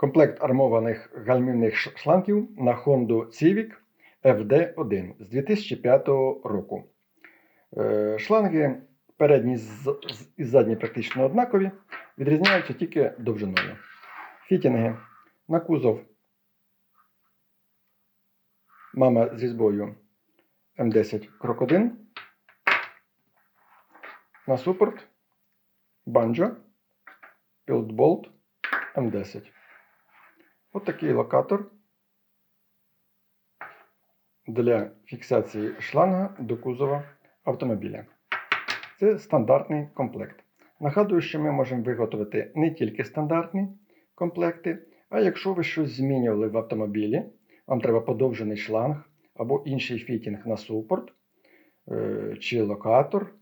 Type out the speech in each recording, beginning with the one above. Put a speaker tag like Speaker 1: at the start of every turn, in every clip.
Speaker 1: Комплект армованих гальмівних шлангів на Honda Civic FD1 з 2005 року. Е, Шланги передні і задні практично однакові, відрізняються тільки довжиною. Фітінги на кузов мама з різьбою М10 Крок 1. На супорт банджо Пілдболт М10. Ось такий локатор для фіксації шланга до кузова автомобіля. Це стандартний комплект. Нагадую, що ми можемо виготовити не тільки стандартні комплекти, а якщо ви щось змінювали в автомобілі, вам треба подовжений шланг або інший фітінг на супорт, е, чи локатор,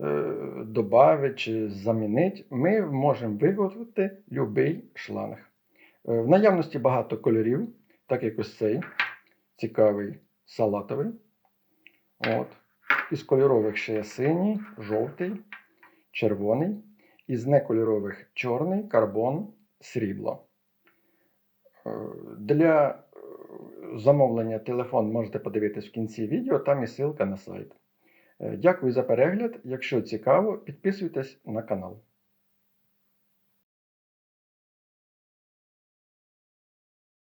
Speaker 1: е, добавити чи замінити, ми можемо виготовити будь-який шланг. Е, В наявності багато кольорів, так як ось цей цікавий салатовий. От. Із кольорових ще є синій, жовтий, червоний. Із некольорових чорний, карбон, срібло. Е, Для е, замовлення телефон можете подивитись в кінці відео, там і ссылка на сайт. Дякую за перегляд. Якщо цікаво, підписуйтесь на канал.